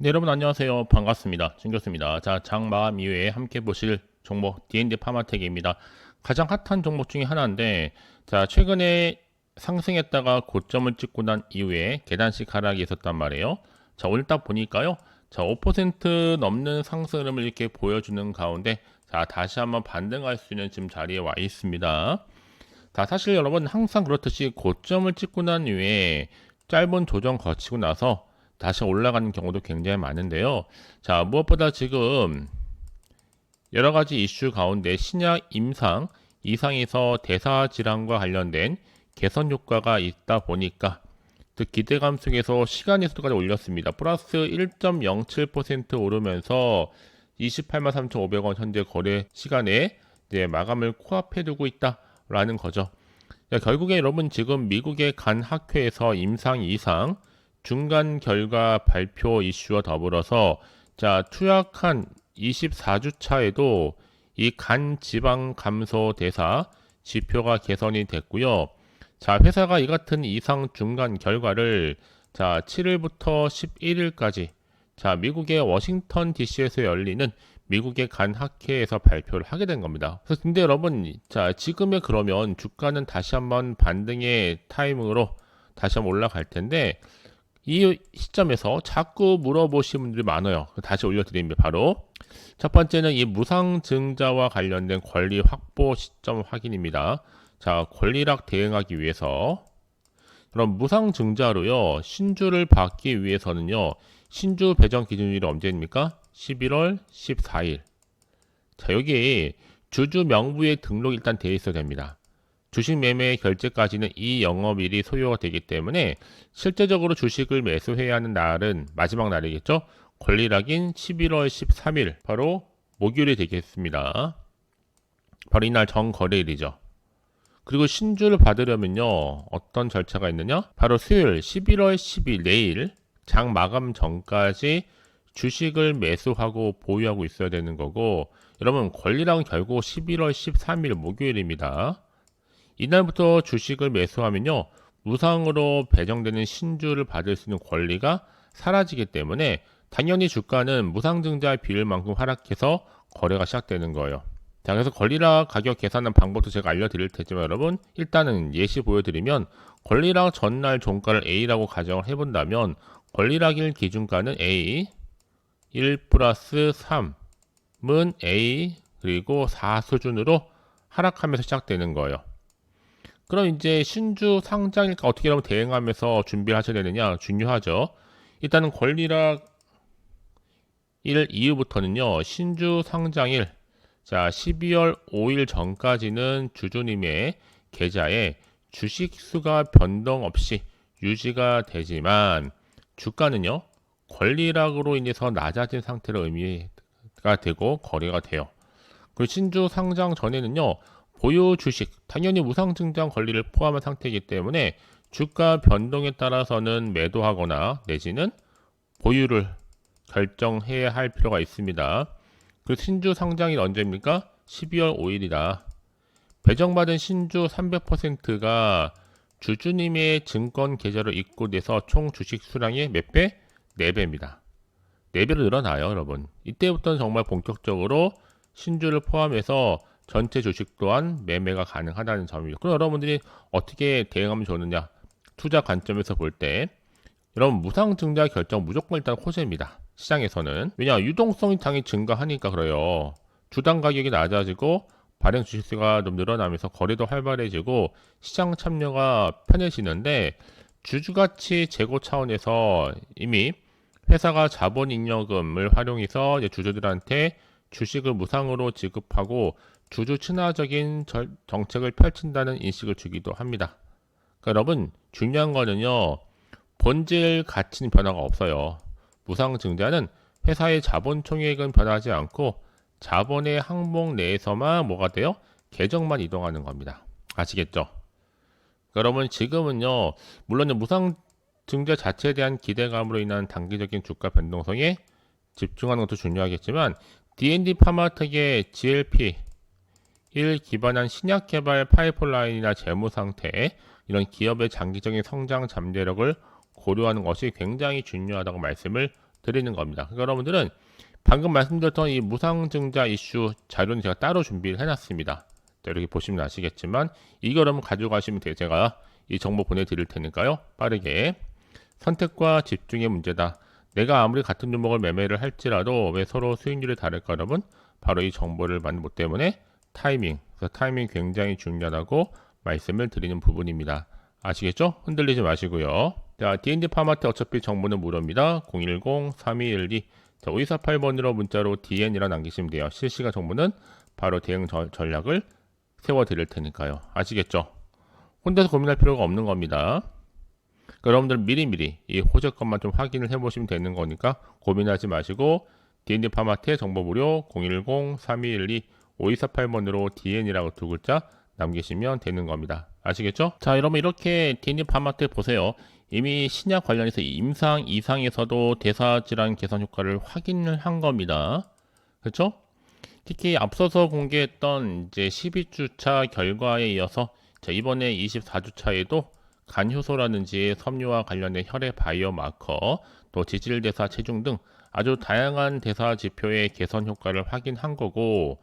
네, 여러분 안녕하세요. 반갑습니다. 진교수입니다. 자, 장 마감 이후에 함께 보실 종목 D&D 파마텍입니다. 가장 핫한 종목 중에 하나인데, 자, 최근에 상승했다가 고점을 찍고 난 이후에 계단식 하락이 있었단 말이에요. 자, 오늘 딱 보니까요. 자, 5% 넘는 상승을 이렇게 보여주는 가운데, 자, 다시 한번 반등할 수 있는 지금 자리에 와 있습니다. 자, 사실 여러분 항상 그렇듯이 고점을 찍고 난 이후에 짧은 조정 거치고 나서 다시 올라가는 경우도 굉장히 많은데요. 자, 무엇보다 지금 여러 가지 이슈 가운데 신약 임상 이상에서 대사 질환과 관련된 개선 효과가 있다 보니까 그 기대감 속에서 시간의 속도까지 올렸습니다. 플러스 1.07% 오르면서 28만 3,500원 현재 거래 시간에 이제 마감을 코앞에 두고 있다라는 거죠. 자, 결국에 여러분 지금 미국의 간 학회에서 임상 이상 중간 결과 발표 이슈와 더불어서 자 투약한 24주 차에도 이 간 지방 감소 대사 지표가 개선이 됐고요. 자 회사가 이 같은 이상 중간 결과를 자 7일부터 11일까지 자 미국의 워싱턴 DC에서 열리는 미국의 간 학회에서 발표를 하게 된 겁니다. 근데 여러분 자 지금의 그러면 주가는 다시 한번 반등의 타이밍으로 다시 한번 올라갈 텐데 이 시점에서 자꾸 물어보시는 분들이 많아요. 다시 올려드립니다. 바로 첫 번째는 이 무상증자와 관련된 권리 확보 시점 확인입니다. 자, 권리락 대응하기 위해서 그럼 무상증자로요 신주를 받기 위해서는요 신주 배정 기준일이 언제입니까? 11월 14일. 자, 여기 주주 명부에 등록 일단 돼 있어야 됩니다. 주식 매매 결제까지는 이 영업일이 소요가 되기 때문에 실제적으로 주식을 매수해야 하는 날은 마지막 날이겠죠. 권리락인 11월 13일 바로 목요일이 되겠습니다. 바로 이날 정거래일이죠. 그리고 신주를 받으려면요 어떤 절차가 있느냐? 바로 수요일 11월 10일 내일 장 마감 전까지 주식을 매수하고 보유하고 있어야 되는 거고 여러분 권리락은 결국 11월 13일 목요일입니다. 이날부터 주식을 매수하면요. 무상으로 배정되는 신주를 받을 수 있는 권리가 사라지기 때문에 당연히 주가는 무상증자 비율만큼 하락해서 거래가 시작되는 거예요. 자, 그래서 권리락 가격 계산하는 방법도 제가 알려드릴 테지만 여러분 일단은 예시 보여드리면 권리락 전날 종가를 A라고 가정을 해본다면 권리락일 기준가는 A 1 플러스 3은 A 그리고 4 수준으로 하락하면서 시작되는 거예요. 그럼 이제 신주 상장일까 어떻게 하면 대응하면서 준비를 하셔야 되느냐 중요하죠. 일단은 권리락 1 이후부터는요 신주 상장일 자 12월 5일 전까지는 주주님의 계좌에 주식 수가 변동 없이 유지가 되지만 주가는요 권리락으로 인해서 낮아진 상태로 의미가 되고 거래가 돼요. 그리고 신주 상장 전에는요 보유 주식, 당연히 무상 증장 권리를 포함한 상태이기 때문에 주가 변동에 따라서는 매도하거나 내지는 보유를 결정해야 할 필요가 있습니다. 그 신주 상장일 언제입니까? 12월 5일이다. 배정받은 신주 300%가 주주님의 증권 계좌로 입고돼서 총 주식 수량의 몇 배? 4배입니다. 4배로 늘어나요, 여러분. 이때부터는 정말 본격적으로 신주를 포함해서 전체 주식 또한 매매가 가능하다는 점이죠. 그럼 여러분들이 어떻게 대응하면 좋느냐? 투자 관점에서 볼 때 여러분 무상 증자 결정 무조건 일단 호재입니다. 시장에서는 왜냐 유동성이 당연히 증가하니까 그래요. 주당 가격이 낮아지고 발행 주식수가 좀 늘어나면서 거래도 활발해지고 시장 참여가 편해지는데 주주가치 제고 차원에서 이미 회사가 자본 잉여금을 활용해서 주주들한테 주식을 무상으로 지급하고 주주 친화적인 정책을 펼친다는 인식을 주기도 합니다. 그러니까 여러분 중요한 거는요. 본질 가치는 변화가 없어요. 무상증자는 회사의 자본 총액은 변하지 않고 자본의 항목 내에서만 뭐가 돼요? 계정만 이동하는 겁니다. 아시겠죠? 그러니까 여러분 지금은요. 물론 무상증자 자체에 대한 기대감으로 인한 단기적인 주가 변동성에 집중하는 것도 중요하겠지만 D&D 파마텍의 GLP 1 기반한 신약 개발 파이프라인이나 재무 상태 이런 기업의 장기적인 성장 잠재력을 고려하는 것이 굉장히 중요하다고 말씀을 드리는 겁니다. 그러니까 여러분들은 방금 말씀드렸던 이 무상증자 이슈 자료는 제가 따로 준비를 해놨습니다. 자, 이렇게 보시면 아시겠지만 이거 여러분 가져가시면 돼요. 제가 이 정보 보내드릴 테니까요. 빠르게 선택과 집중의 문제다. 내가 아무리 같은 종목을 매매를 할지라도 왜 서로 수익률이 다를까 여러분? 바로 이 정보를 받는 것 때문에 타이밍, 그래서 타이밍 굉장히 중요하다고 말씀을 드리는 부분입니다. 아시겠죠? 흔들리지 마시고요. 자, D&D 파마트 어차피 정보는 무료입니다. 010-3212 자, 5248번으로 문자로 DN이라 남기시면 돼요. 실시간 정보는 바로 대응 저- 전략을 세워 드릴 테니까요. 아시겠죠? 혼자서 고민할 필요가 없는 겁니다. 그러니까 여러분들 미리미리 이 호재 것만 좀 확인을 해보시면 되는 거니까 고민하지 마시고 D&D 파마트의 정보 무료 010-3212-5248번으로 DN이라고 두 글자 남기시면 되는 겁니다. 아시겠죠? 자, 여러분 이렇게 D&D 파마트 보세요. 이미 신약 관련해서 임상 이상에서도 대사 질환 개선 효과를 확인을 한 겁니다. 그렇죠? 특히 앞서서 공개했던 이제 12주차 결과에 이어서 자, 이번에 24주차에도 간 효소라든지 섬유와 관련된 혈액 바이오 마커, 또 지질 대사 체중 등 아주 다양한 대사 지표의 개선 효과를 확인한 거고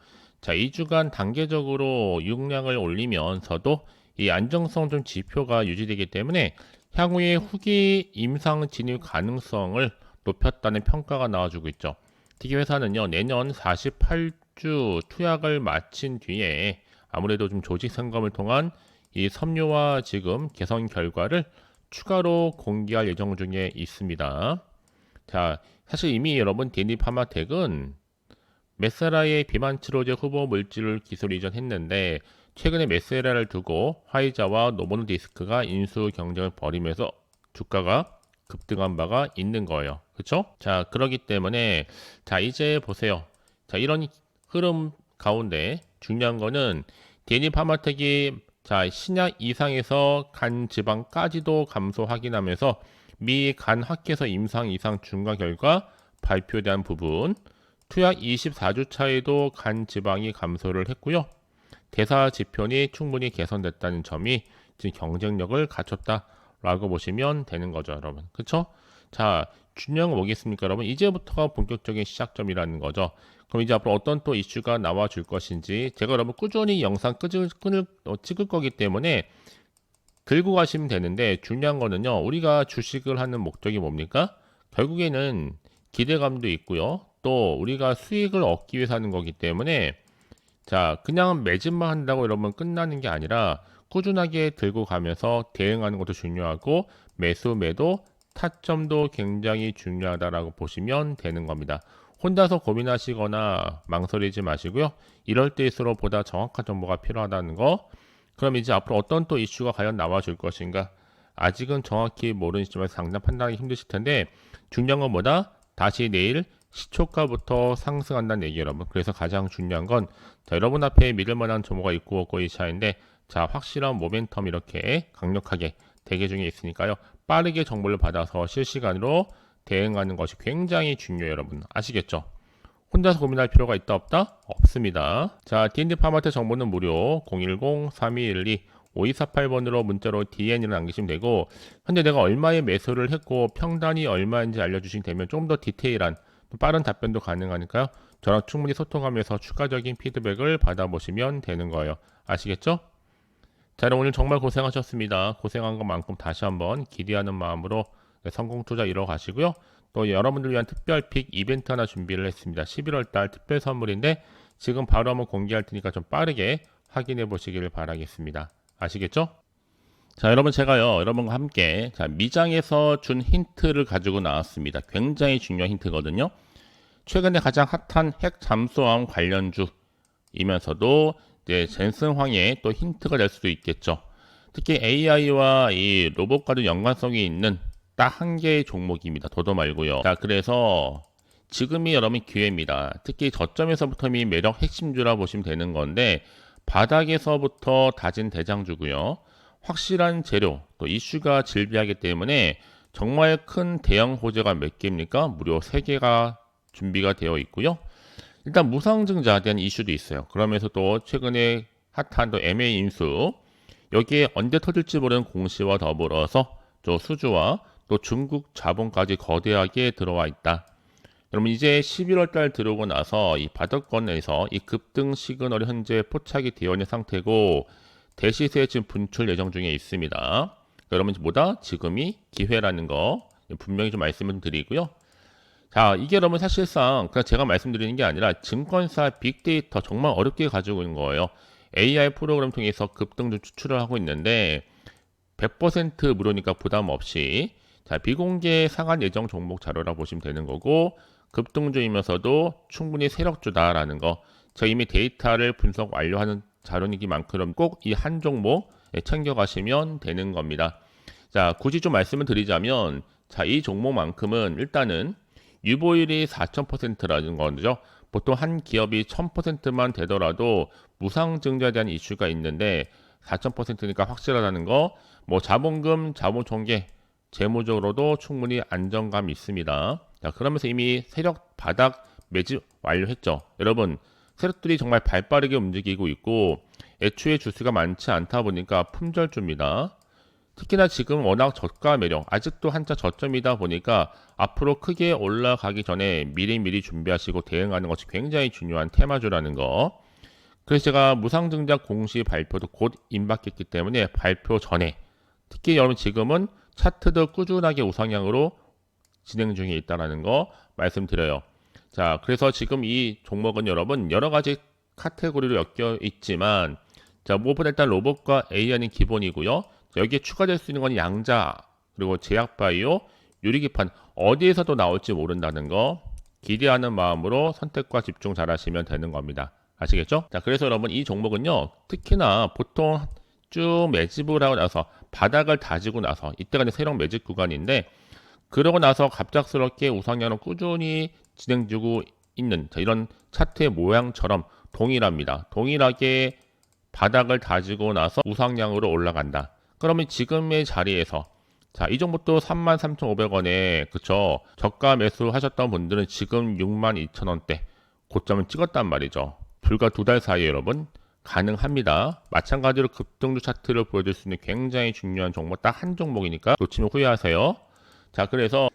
자, 2주간 단계적으로 유용량을 올리면서도 이 안정성 좀 지표가 유지되기 때문에 향후에 후기 임상 진입 가능성을 높였다는 평가가 나와주고 있죠. 특히 회사는요, 내년 48주 투약을 마친 뒤에 아무래도 좀 조직 점검을 통한 이 섬유와 지금 개선 결과를 추가로 공개할 예정 중에 있습니다. 자, 사실 이미 여러분 데니 파마텍은 메세라의 비만 치료제 후보 물질을 기술 이전했는데 최근에 메세라를 두고 화이자와 노보노디스크가 인수 경쟁을 벌이면서 주가가 급등한 바가 있는 거예요. 그렇죠? 자, 그러기 때문에 자, 이제 보세요. 자, 이런 흐름 가운데 중요한 거는 데니 파마텍이 자, 신약 이상에서 간 지방까지도 감소 확인하면서 미 간 학회에서 임상 이상 중간 결과 발표된 부분 투약 24주 차에도 간 지방이 감소를 했고요. 대사 지표니 충분히 개선됐다는 점이 지금 경쟁력을 갖췄다라고 보시면 되는 거죠, 여러분. 그렇죠? 자, 중요한 건 뭐겠습니까, 여러분? 이제부터가 본격적인 시작점이라는 거죠. 그럼 이제 앞으로 어떤 또 이슈가 나와 줄 것인지 제가 여러분 꾸준히 영상 끄질, 끈을 어, 찍을 거기 때문에 긁고 가시면 되는데 중요한 거는요. 우리가 주식을 하는 목적이 뭡니까? 결국에는 기대감도 있고요. 또 우리가 수익을 얻기 위해서 하는 거기 때문에 자, 그냥 매집만 한다고 여러분 끝나는 게 아니라 꾸준하게 들고 가면서 대응하는 것도 중요하고 매수 매도 타점도 굉장히 중요하다라고 보시면 되는 겁니다. 혼자서 고민하시거나 망설이지 마시고요. 이럴 때일수록 보다 정확한 정보가 필요하다는 거. 그럼 이제 앞으로 어떤 또 이슈가 과연 나와줄 것인가? 아직은 정확히 모르는 시점에서 당장 판단하기 힘드실 텐데 중요한 건 뭐다? 다시 내일 시초가부터 상승한다는 얘기 여러분. 그래서 가장 중요한 건 자, 여러분 앞에 믿을 만한 정보가 있고 없고 이 차인데 자 확실한 모멘텀 이렇게 강력하게 대기 중에 있으니까요. 빠르게 정보를 받아서 실시간으로 대응하는 것이 굉장히 중요해요, 여러분. 아시겠죠? 혼자서 고민할 필요가 있다 없다? 없습니다. 자, D&D 파마트 정보는 무료 010-3212-5248번으로 문자로 DN을 남기시면 되고 현재 내가 얼마의 매수를 했고 평단이 얼마인지 알려주시면 되면 좀 더 디테일한 빠른 답변도 가능하니까요. 저랑 충분히 소통하면서 추가적인 피드백을 받아보시면 되는 거예요. 아시겠죠? 자, 오늘 정말 고생하셨습니다. 고생한 것만큼 다시 한번 기대하는 마음으로 네, 성공 투자 이뤄 가시고요. 또 여러분들 위한 특별 픽 이벤트 하나 준비를 했습니다. 11월 달 특별 선물인데 지금 바로 한번 공개할 테니까 좀 빠르게 확인해 보시기를 바라겠습니다. 아시겠죠? 자, 여러분 제가요, 여러분과 함께 자, 미장에서 준 힌트를 가지고 나왔습니다. 굉장히 중요한 힌트거든요. 최근에 가장 핫한 핵 잠수함 관련주이면서도 이제 젠슨 황의 또 힌트가 될 수도 있겠죠. 특히 AI와 이 로봇과도 연관성이 있는 딱 한 개의 종목입니다. 도도 말고요. 자, 그래서 지금이 여러분 기회입니다. 특히 저점에서부터 이 매력 핵심주라 보시면 되는 건데 바닥에서부터 다진 대장주고요. 확실한 재료, 또 이슈가 질비하기 때문에 정말 큰 대형 호재가 몇 개입니까? 무려 3개가 준비가 되어 있고요. 일단 무상증자에 대한 이슈도 있어요. 그러면서 또 최근에 핫한 또 MA 인수 여기에 언제 터질지 모르는 공시와 더불어서 저 수주와 또 중국 자본까지 거대하게 들어와 있다. 여러분 이제 11월 달 들어오고 나서 이 바닥권에서 이 급등 시그널이 현재 포착이 되어 있는 상태고 대시세 지금 분출 예정 중에 있습니다. 여러분 뭐다? 지금이 기회라는 거 분명히 좀 말씀을 드리고요. 자, 이게 여러분 사실상 그냥 제가 말씀드리는 게 아니라 증권사 빅데이터 정말 어렵게 가지고 있는 거예요. AI 프로그램 통해서 급등 좀 추출을 하고 있는데 100% 무료니까 부담 없이 자, 비공개 상한 예정 종목 자료라 보시면 되는 거고 급등주이면서도 충분히 세력주다라는 거. 제가 이미 데이터를 분석 완료하는 자료이기만큼 꼭 이 한 종목 챙겨가시면 되는 겁니다. 자, 굳이 좀 말씀을 드리자면 자, 이 종목만큼은 일단은 유보율이 4,000%라는 거죠. 보통 한 기업이 1,000%만 되더라도 무상 증자에 대한 이슈가 있는데 4,000%니까 확실하다는 거. 뭐 자본금, 자본 총계, 재무적으로도 충분히 안정감 있습니다. 자, 그러면서 이미 세력 바닥 매집 완료했죠. 여러분, 세력들이 정말 발 빠르게 움직이고 있고 애초에 주수가 많지 않다 보니까 품절주입니다. 특히나 지금 워낙 저가 매력, 아직도 한자 저점이다 보니까 앞으로 크게 올라가기 전에 미리미리 준비하시고 대응하는 것이 굉장히 중요한 테마주라는 거. 그래서 제가 무상증자 공시 발표도 곧 임박했기 때문에 발표 전에 특히 여러분 지금은 차트도 꾸준하게 우상향으로 진행 중에 있다라는 거 말씀드려요. 자, 그래서 지금 이 종목은 여러분 여러 가지 카테고리로 엮여 있지만 자, 무엇보다 일단 로봇과 AI는 기본이고요. 자, 여기에 추가될 수 있는 건 양자 그리고 제약바이오, 유리기판 어디에서도 나올지 모른다는 거 기대하는 마음으로 선택과 집중 잘 하시면 되는 겁니다. 아시겠죠? 자, 그래서 여러분 이 종목은요. 특히나 보통 쭉 매집을 하고 나서 바닥을 다지고 나서 이때가 이제 새로운 매집 구간인데 그러고 나서 갑작스럽게 우상향으로 꾸준히 진행되고 있는 자, 이런 차트의 모양처럼 동일합니다. 동일하게 바닥을 다지고 나서 우상향으로 올라간다. 그러면 지금의 자리에서 자, 이 종목도 33,500원에 그쵸? 저가 매수 하셨던 분들은 지금 62,000원대 고점을 찍었단 말이죠. 불과 두 달 사이에 여러분 가능합니다. 마찬가지로 급등주 차트를 보여줄 수 있는 굉장히 중요한 종목 딱 한 종목이니까 놓치면 후회하세요. 자, 그래서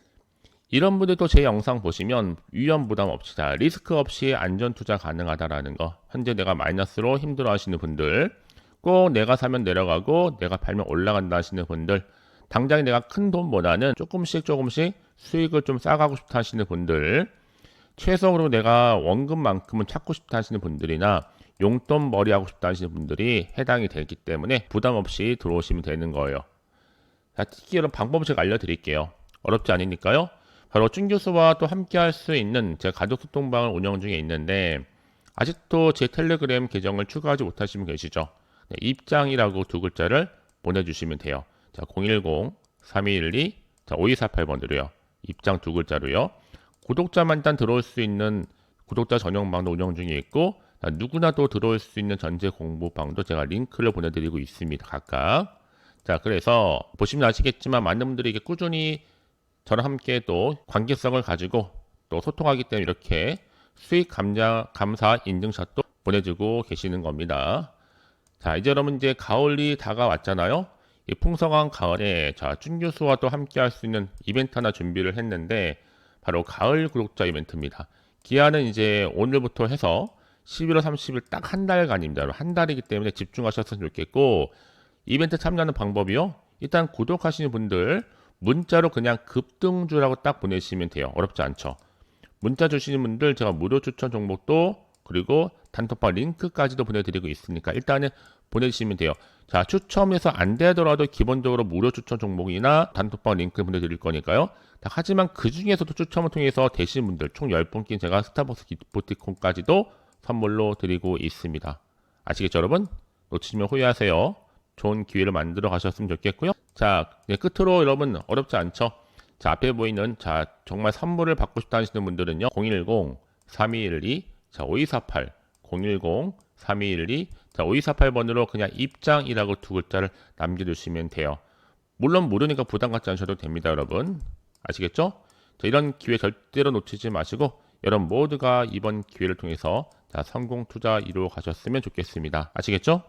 이런 분들도 제 영상 보시면 위험 부담 없이 다 리스크 없이 안전 투자 가능하다라는 거. 현재 내가 마이너스로 힘들어 하시는 분들, 꼭 내가 사면 내려가고 내가 팔면 올라간다 하시는 분들, 당장 내가 큰 돈보다는 조금씩 조금씩 수익을 좀 싸가고 싶다 하시는 분들, 최소로 내가 원금만큼은 찾고 싶다 하시는 분들이나 용돈 머리 하고 싶다 하시는 분들이 해당이 되기 때문에 부담 없이 들어오시면 되는 거예요. 자, 특히 이런 방법을 제가 알려드릴게요. 어렵지 않으니까요. 바로 준 교수와 또 함께 할 수 있는 제 가족 소통방을 운영 중에 있는데 아직도 제 텔레그램 계정을 추가하지 못하시면 계시죠. 네, 입장이라고 두 글자를 보내주시면 돼요. 자, 010-3212, 자, 5248번으로요. 입장 두 글자로요. 구독자만 일단 들어올 수 있는 구독자 전용 방도 운영 중에 있고 자, 누구나 도 들어올 수 있는 전체 공부 방도 제가 링크를 보내드리고 있습니다. 각각. 자, 그래서 보시면 아시겠지만 많은 분들이 이게 꾸준히 저랑 함께 또 관계성을 가지고 또 소통하기 때문에 이렇게 수익 감자, 감사 인증샷도 보내주고 계시는 겁니다. 자, 이제 여러분 이제 가을이 다가왔잖아요. 이 풍성한 가을에 자, 준 교수와 또 함께 할 수 있는 이벤트 하나 준비를 했는데 바로 가을 구독자 이벤트입니다. 기한은 이제 오늘부터 해서 11월 30일 딱 한 달간입니다. 한 달이기 때문에 집중하셨으면 좋겠고 이벤트 참여하는 방법이요. 일단 구독하시는 분들 문자로 그냥 급등주라고 딱 보내시면 돼요. 어렵지 않죠. 문자 주시는 분들 제가 무료 추천 종목도 그리고 단톡방 링크까지도 보내드리고 있으니까 일단은 보내주시면 돼요. 자, 추첨해서 안 되더라도 기본적으로 무료 추천 종목이나 단톡방 링크 보내드릴 거니까요. 자, 하지만 그 중에서도 추첨을 통해서 되신 분들 총 10분께 제가 스타벅스 기프티콘까지도 선물로 드리고 있습니다. 아시겠죠, 여러분? 놓치시면 후회하세요. 좋은 기회를 만들어 가셨으면 좋겠고요. 자, 네, 끝으로 여러분 어렵지 않죠? 자, 앞에 보이는 자, 정말 선물을 받고 싶다 하시는 분들은요. 010 3212 자, 5248 010 3212 자, 5248 번으로 그냥 입장이라고 두 글자를 남겨 주시면 돼요. 물론 무료니까 부담 갖지 않으셔도 됩니다, 여러분. 아시겠죠? 자, 이런 기회 절대로 놓치지 마시고 여러분 모두가 이번 기회를 통해서 자, 성공 투자 이루어 가셨으면 좋겠습니다. 아시겠죠?